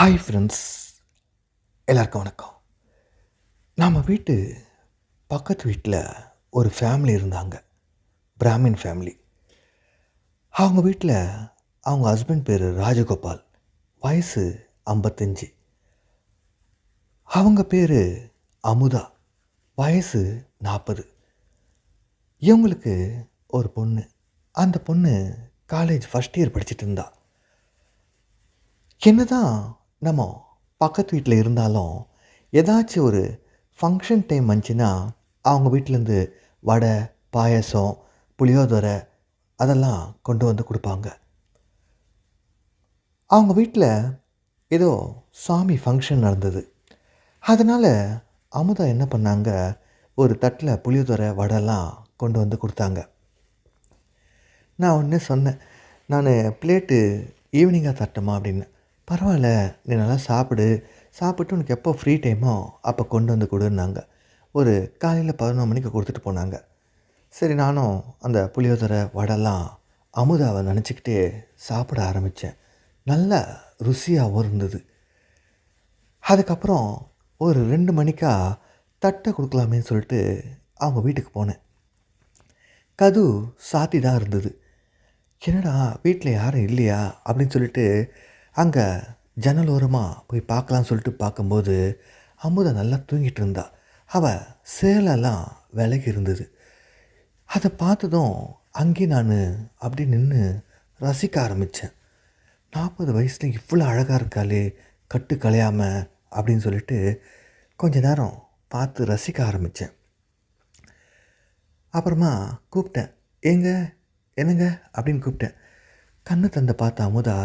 Hi friends எல்லாருக்கும் வணக்கம். நம்ம வீட்டு பக்கத்து வீட்டில் ஒரு ஃபேமிலி இருந்தாங்க. பிராமின் ஃபேமிலி அவங்க வீட்டில் அவங்க ஹஸ்பண்ட் பேர் ராஜகோபால். வயசு ஐம்பத்தஞ்சு. அவங்க பேர் அமுதா. வயசு நாற்பது இவங்களுக்கு ஒரு பொண்ணு. அந்த பொண்ணு காலேஜ் ஃபஸ்ட் இயர் படிச்சுட்டு இருந்தா. என்னதான் நம்ம பக்கத்து வீட்டில் இருந்தாலும் ஏதாச்சும் ஒரு ஃபங்க்ஷன் டைம் வந்துச்சுன்னா அவங்க வீட்டிலேருந்து வடை பாயசம் புளியோதரை அதெல்லாம் கொண்டு வந்து கொடுப்பாங்க. அவங்க வீட்டில் ஏதோ சாமி ஃபங்க்ஷன் நடந்தது. அதனால் அமுதா என்ன பண்ணாங்க? ஒரு தட்டில் புளியோதரை வடைலாம் கொண்டு வந்து கொடுத்தாங்க. நான் ஒன்று சொன்னேன். நான் பிளேட்டு ஈவினிங்காக தட்டமா அப்படின்னு. பரவாயில்ல நீ நல்லா சாப்பிடு. சாப்பிட்டு உனக்கு எப்போ ஃப்ரீ டைமோ அப்போ கொண்டு வந்து கொடுன்னாங்க. ஒரு காலையில் பதினொன்று மணிக்கு கொடுத்துட்டு போனாங்க. சரி நானும் அந்த புளியோதரை வடைலாம் அமுதாவை நினச்சிக்கிட்டே சாப்பிட ஆரம்பித்தேன் நல்ல ருசியாகவும் இருந்தது. அதுக்கப்புறம் ஒரு ரெண்டு மணிக்கா தட்டை கொடுக்கலாமேன்னு சொல்லிட்டு அவங்க வீட்டுக்கு போனேன். கது சாத்தி தான் இருந்தது. என்னடா வீட்டில் யாரும் இல்லையா? அப்படின்னு சொல்லிட்டு அங்கே ஜன்னல் ஓரமாக போய் பார்க்கலான்னு சொல்லிட்டு பார்க்கும்போது அமுதா நல்லா தூங்கிட்டு இருந்தா. அவள் சேலெல்லாம் விலகி இருந்தது. அதை பார்த்ததும் அங்கே நான் அப்படி நின்று ரசிக்க ஆரம்பித்தேன் நாற்பது வயசில் இவ்வளோ அழகாக இருக்காளே கட்டு கலையாமல் அப்படின்னு சொல்லிட்டு கொஞ்ச நேரம் பார்த்து ரசிக்க ஆரம்பித்தேன் அப்புறமா கூப்பிட்டேன் ஏங்க என்னங்க? அப்படின்னு கூப்பிட்டேன். கண்ணு தந்தை பார்த்த அமுதா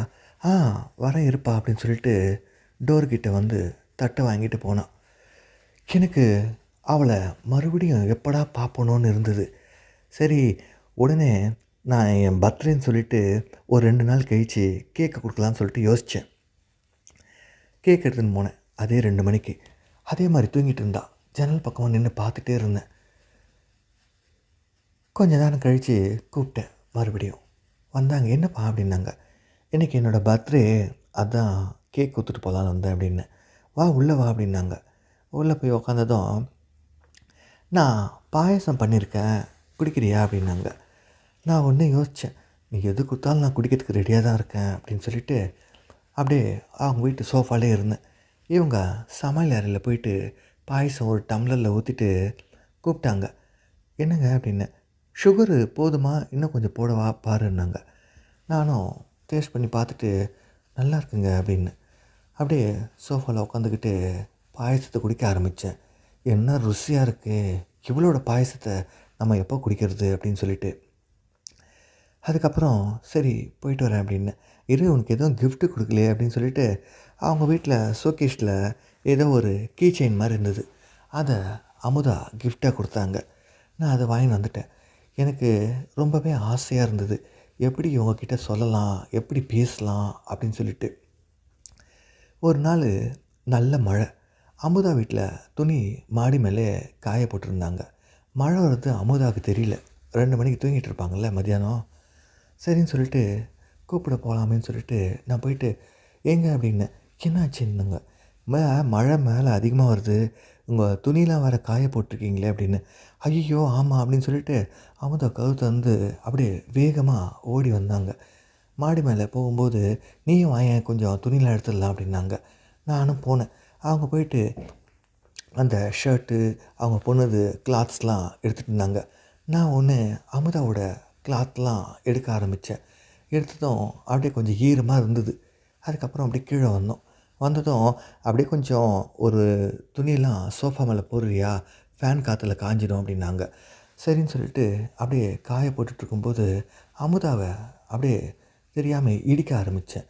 ஆ வரேன் இருப்பா அப்படின்னு சொல்லிட்டு டோர்கிட்ட வந்து தட்டை வாங்கிட்டு போனான் எனக்கு அவளை மறுபடியும் எப்படா பார்ப்பணுன்னு இருந்தது. சரி உடனே நான் என் பர்த்டேன்னு சொல்லிட்டு ஒரு ரெண்டு நாள் கழித்து கேக்கை கொடுக்கலான்னு சொல்லிட்டு யோசித்தேன் கேக் எடுத்துன்னு போனேன். அதே ரெண்டு மணிக்கு. அதே மாதிரி தூங்கிட்டு இருந்தா. ஜன்னல் பக்கமாக நின்று பார்த்துட்டே இருந்தேன். கொஞ்ச நேரம் கழித்து கூப்பிட்டேன் மறுபடியும். வந்தாங்க என்னப்பா? அப்படின்னாங்க. இன்றைக்கி என்னோடய பர்த்டே அதான் கேக் கொடுத்துட்டு போகலான்னு வந்தேன் அப்படின்னு. வா உள்ளே வா அப்படின்னாங்க. உள்ளே போய் உக்காந்ததும் நான் பாயசம் பண்ணியிருக்கேன் குடிக்கிறியா? அப்படின்னாங்க. நான் ஒன்று யோசித்தேன் நீ எது கொடுத்தாலும் நான் குடிக்கிறதுக்கு ரெடியாக தான் இருக்கேன் அப்படின்னு சொல்லிட்டு அப்படியே அவங்க வீட்டு சோஃபாலே இருந்தேன். இவங்க சமையல் அறையில் போயிட்டு பாயசம் ஒரு டம்ளரில் ஊற்றிட்டு கூப்பிட்டாங்க. என்னங்க? அப்படின்னு. சுகரு போதுமா? இன்னும் கொஞ்சம் போடவா? பாருன்னாங்க. நானும் டேஸ்ட் பண்ணி பார்த்துட்டு நல்லா இருக்குங்க அப்படின்னு. அப்படியே சோஃபாவில் உட்காந்துக்கிட்டு பாயசத்தை குடிக்க ஆரம்பித்தேன் என்ன ருசியாக இருக்குது இவ்வளோட பாயசத்தை நம்ம எப்போ குடிக்கிறது? அப்படின்னு சொல்லிட்டு. அதுக்கப்புறம் சரி போயிட்டு வரேன் அப்படின்னு. இரு உனக்கு எதுவும் கிஃப்ட்டு கொடுக்கலையே அப்படின்னு சொல்லிட்டு அவங்க வீட்டில் ஷோகேஷில் ஏதோ ஒரு கீ செயின் மாதிரி இருந்தது. அதை அமுதா கிஃப்டாக கொடுத்தாங்க. நான் அதை வாங்கின்னு வந்துட்டேன். எனக்கு ரொம்பவே ஆசையாக இருந்தது. எப்படி இவங்கக்கிட்ட சொல்லலாம்? எப்படி பேசலாம்? அப்படின்னு சொல்லிட்டு. ஒரு நாள் நல்ல மழை. அமுதா வீட்டில் துணி மாடி மேலே காய போட்டிருந்தாங்க. மழை வர்றது அமுதாவுக்கு தெரியல. ரெண்டு மணிக்கு தூங்கிட்டு இருப்பாங்கள்ல மத்தியானம். சரின்னு சொல்லிட்டு கூப்பிட போகலாமேன்னு சொல்லிட்டு நான் போயிட்டு ஏங்க? அப்படின்னு. என்னாச்சுன்னுங்க. மே மழை மேலே அதிகமாக வருது. உங்கள் துணியெலாம் வேறு காய போட்டிருக்கீங்களே அப்படின்னு. ஐயோ ஆமாம் அப்படின்னு சொல்லிட்டு அமுதா கழுத்து வந்து அப்படியே வேகமாக ஓடி வந்தாங்க. மாடி மேலே போகும்போது நீயும் வாயன் கொஞ்சம் துணியெலாம் எடுத்துடலாம் அப்படின்னாங்க. நானும் போனேன். அவங்க போயிட்டு அந்த ஷர்ட்டு அவங்க பொண்ணுது கிளாத்ஸ்லாம் எடுத்துகிட்டு இருந்தாங்க. நான் ஒன்று அமுதாவோட கிளாத்லாம் எடுக்க ஆரம்பித்தேன் எடுத்ததும் அப்படியே கொஞ்சம் ஈரமாக இருந்தது. அதுக்கப்புறம் அப்படியே கீழே வந்தோம். வந்ததும் அப்படியே கொஞ்சம் ஒரு துணியெல்லாம் சோஃபா மேலே போடுறியா? ஃபேன் காற்றுல காஞ்சிடும் அப்படின்னாங்க. சரின்னு சொல்லிட்டு அப்படியே காய போட்டுட்ருக்கும்போது அமுதாவை அப்படியே தெரியாமல் இடிக்க ஆரம்பித்தேன்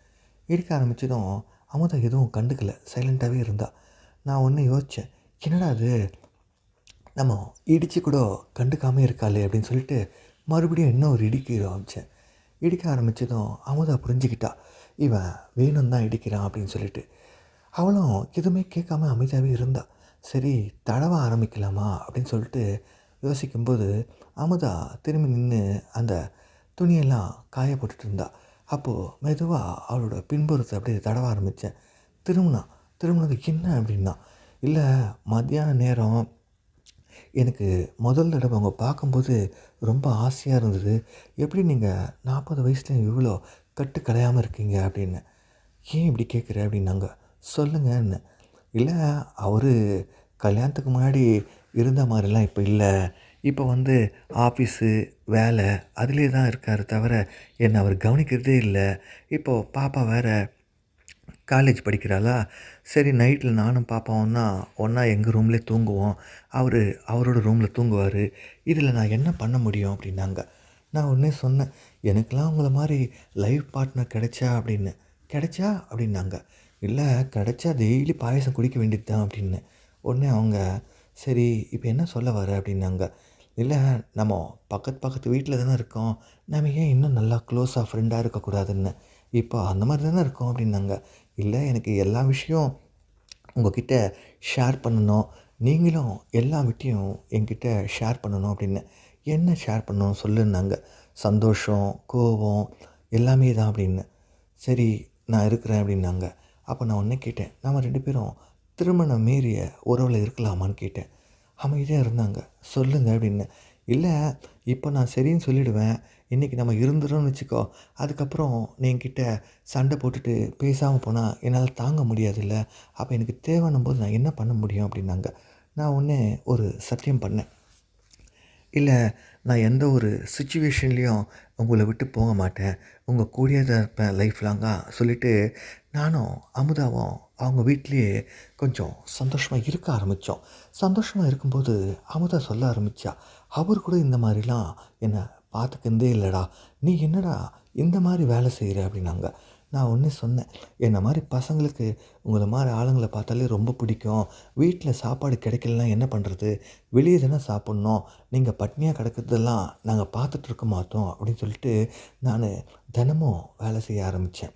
இடிக்க ஆரம்பித்ததும் அமுதா எதுவும் கண்டுக்கல. சைலண்ட்டாகவே இருந்தா. நான் ஒன்று யோசித்தேன் என்னடா அது நம்ம இடித்து கூட கண்டுக்காமல் இருக்காளே அப்படின்னு சொல்லிட்டு மறுபடியும் இன்னும் ஒரு இடிக்க ஆரம்பித்தேன் இடிக்க ஆரம்பித்ததும் அமுதா புரிஞ்சுக்கிட்டா. இவன் வேணும் தான் இடிக்கிறான் அப்படின்னு சொல்லிட்டு அவளும் எதுவுமே கேட்காம அமைதியாகவே இருந்தா. சரி தடவ ஆரம்பிக்கலாமா அப்படின்னு சொல்லிட்டு யோசிக்கும்போது அமுதா திரும்பி நின்று அந்த துணியெல்லாம் காய போட்டுட்டு இருந்தா. அப்போது மெதுவாக அவளோட பின்புறத்தை அப்படியே தடவ ஆரம்பித்தேன் திரும்பினா திரும்பினது என்ன அப்படின்னா இல்லை மத்தியான நேரம். எனக்கு முதல் தடவை அவங்க பார்க்கும்போது ரொம்ப ஆசையாக இருந்தது. எப்படி நீங்கள் நாற்பது வயசுலேயும் இவ்வளோ கட்டு கலையாமல் இருக்கீங்க அப்படின்னு. ஏன் இப்படி கேட்குற அப்படின்னாங்க. சொல்லுங்கன்னு. இல்லை அவர் கல்யாணத்துக்கு முன்னாடி இருந்த மாதிரிலாம் இப்போ இல்லை. இப்போ வந்து ஆஃபீஸு வேலை அதிலே தான் இருக்கார் தவிர என்னை அவர் கவனிக்கிறதே இல்லை. இப்போது பாப்பா வேறு காலேஜ் படிக்கிறாளா? சரி நைட்டில் நானும் பாப்பாவும் தான் ஒன்றா எங்கள் ரூம்லேயே தூங்குவோம். அவர் அவரோட ரூமில் தூங்குவார். இதில் நான் என்ன பண்ண முடியும்? அப்படின்னாங்க. நான் உடனே சொன்னேன். எனக்கெலாம் உங்களை மாதிரி லைஃப் பார்ட்னர் கிடைச்சா அப்படின்னு. கிடைச்சா அப்படின்னாங்க. இல்லை கிடைச்சா டெய்லி பாயசம் குடிக்க வேண்டியது தான் அப்படின்னு. உடனே அவங்க சரி இப்போ என்ன சொல்ல வர அப்படின்னாங்க. இல்லை நம்ம பக்கத்து பக்கத்து வீட்டில் தானே இருக்கோம். நம்ம ஏன் இன்னும் நல்லா க்ளோஸாக ஃப்ரெண்டாக இருக்கக்கூடாதுன்னு இப்போ அந்த மாதிரி தானே இருக்கோம் அப்படின்னாங்க. இல்லை எனக்கு எல்லா விஷயம் உங்ககிட்ட ஷேர் பண்ணணும். நீங்களும் எல்லா விட்டையும் என்கிட்ட ஷேர் பண்ணணும் அப்படின்னு. என்ன ஷேர் பண்ணணும் சொல்லுன்னாங்க. சந்தோஷம் கோபம் எல்லாமே தான் அப்படின்னு. சரி நான் இருக்கிறேன் அப்படின்னாங்க. அப்போ நான் ஒன்றே கேட்டேன் நம்ம ரெண்டு பேரும் திருமணம் மீறிய உறவில் இருக்கலாமான்னு கேட்டேன். அமைதியாக இருந்தாங்க. சொல்லுங்க அப்படின்னு. இல்லை இப்போ நான் சரின்னு சொல்லிவிடுவேன் இன்றைக்கி நம்ம இருந்துடும்னு வச்சுக்கோ. அதுக்கப்புறம் நீ என்கிட்ட சண்டை போட்டுட்டு பேசாமல் போனால் என்னால் தாங்க முடியாதுல்ல. அப்போ எனக்கு தேவைன்னும் போது நான் என்ன பண்ண முடியும்? அப்படின்னாங்க. நான் ஒன்று ஒரு சத்தியம் பண்ணேன். இல்லை நான் எந்த ஒரு சுச்சுவேஷன்லேயும் உங்களை விட்டு போக மாட்டேன். உங்கள் கூடியே தான் இருப்பேன் லைஃப் லாங்காக சொல்லிவிட்டு நானும் அமுதாவும் அவங்க வீட்லேயே கொஞ்சம் சந்தோஷமாக இருக்க ஆரம்பித்தோம் சந்தோஷமாக இருக்கும்போது அமுதா சொல்ல ஆரம்பித்தா அவர் கூட இந்த மாதிரிலாம் என்னை பார்த்துக்கிறதே இல்லைடா. நீ என்னடா இந்த மாதிரி வேலை செய்கிற அப்படின்னாங்க. நான் ஒன்று சொன்னேன். என்னை மாதிரி பசங்களுக்கு உங்களை மாதிரி ஆளுங்களை பார்த்தாலே ரொம்ப பிடிக்கும். வீட்டில் சாப்பாடு கிடைக்கலனா என்ன பண்ணுறது வெளியே தானே சாப்பிட்ணும். நீங்கள் பட்னியாக கிடக்கிறதெல்லாம் நாங்கள் பார்த்துட்டு இருக்க மாட்டோம் அப்படின்னு சொல்லிட்டு நான் தினமும் வேலை செய்ய ஆரம்பித்தேன்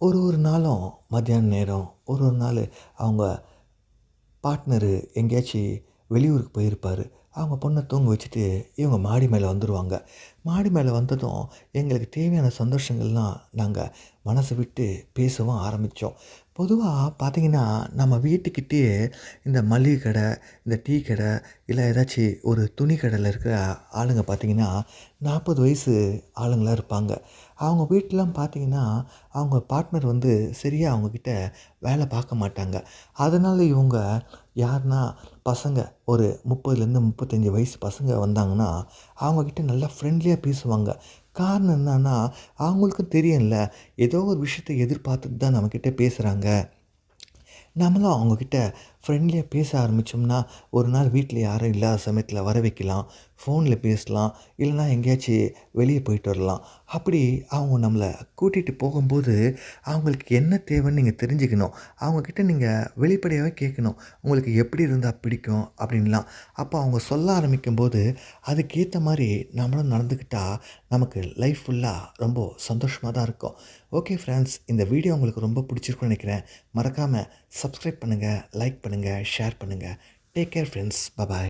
ஒரு ஒரு நாளும் மத்தியான நேரம் ஒரு ஒரு நாள் அவங்க பார்ட்னரு எங்கேயாச்சும் வெளியூருக்கு போயிருப்பார். அவங்க பொண்ணை தூங்க வச்சுட்டு இவங்க மாடி மேலே வந்துடுவாங்க மாடி மேலே வந்ததும் எங்களுக்கு தேவையான சந்தோஷங்கள்லாம் நாங்கள் மனசை விட்டு பேசவும் ஆரம்பித்தோம். பொதுவாக பார்த்திங்கன்னா நம்ம வீட்டுக்கிட்டேயே இந்த மளிகை கடை இந்த டீ கடை இல்லை ஏதாச்சும் ஒரு துணி கடையில் இருக்கிற ஆளுங்க பார்த்திங்கன்னா நாற்பது வயசு ஆளுங்களாக இருப்பாங்க. அவங்க வீட்டிலாம் பார்த்திங்கன்னா அவங்க பார்ட்னர் வந்து சரியாக அவங்கக்கிட்ட வேலை பார்க்க மாட்டாங்க. அதனால் இவங்க யாருன்னா பசங்க ஒரு முப்பதுலேருந்து முப்பத்தஞ்சு வயசு பசங்க வந்தாங்கன்னா அவங்கக்கிட்ட நல்லா ஃப்ரெண்ட்லியாக பேசுவாங்க. காரணம் என்னன்னா அவங்களுக்கும் தெரியும்ல ஏதோ ஒரு விஷயத்தை எதிர்பார்த்துட்டு தான் நம்மக்கிட்ட பேசுகிறாங்க நம்மளும் அவங்கக்கிட்ட ஃப்ரெண்ட்லியாக பேச ஆரம்பித்தோம்னா ஒரு நாள் வீட்டில் யாரும் இல்லாத சமயத்தில் வர வைக்கலாம் ஃபோனில் பேசலாம் இல்லைனா எங்கேயாச்சும் வெளியே போயிட்டு வரலாம். அப்படி அவங்க நம்மளை கூட்டிகிட்டு போகும்போது அவங்களுக்கு என்ன தேவைன்னு நீங்கள் தெரிஞ்சுக்கணும். அவங்கக்கிட்ட நீங்கள் வெளிப்படையாகவே கேட்கணும். உங்களுக்கு எப்படி இருந்தால் பிடிக்கும் அப்படின்லாம். அப்போ அவங்க சொல்ல ஆரம்பிக்கும் போது அதுக்கேற்ற மாதிரி நம்மளும் நடந்துக்கிட்டால் நமக்கு லைஃப் ஃபுல்லாக ரொம்ப சந்தோஷமாக தான் இருக்கும். ஓகே ஃப்ரெண்ட்ஸ் இந்த வீடியோ உங்களுக்கு ரொம்ப பிடிச்சிருக்குன்னு நினைக்கிறேன். மறக்காமல் சப்ஸ்கிரைப் பண்ணுங்கள் லைக் பண்ணுங்கள் ஷேர் பண்ணுங்கள் டேக் கேர் ஃப்ரெண்ட்ஸ் பபாய்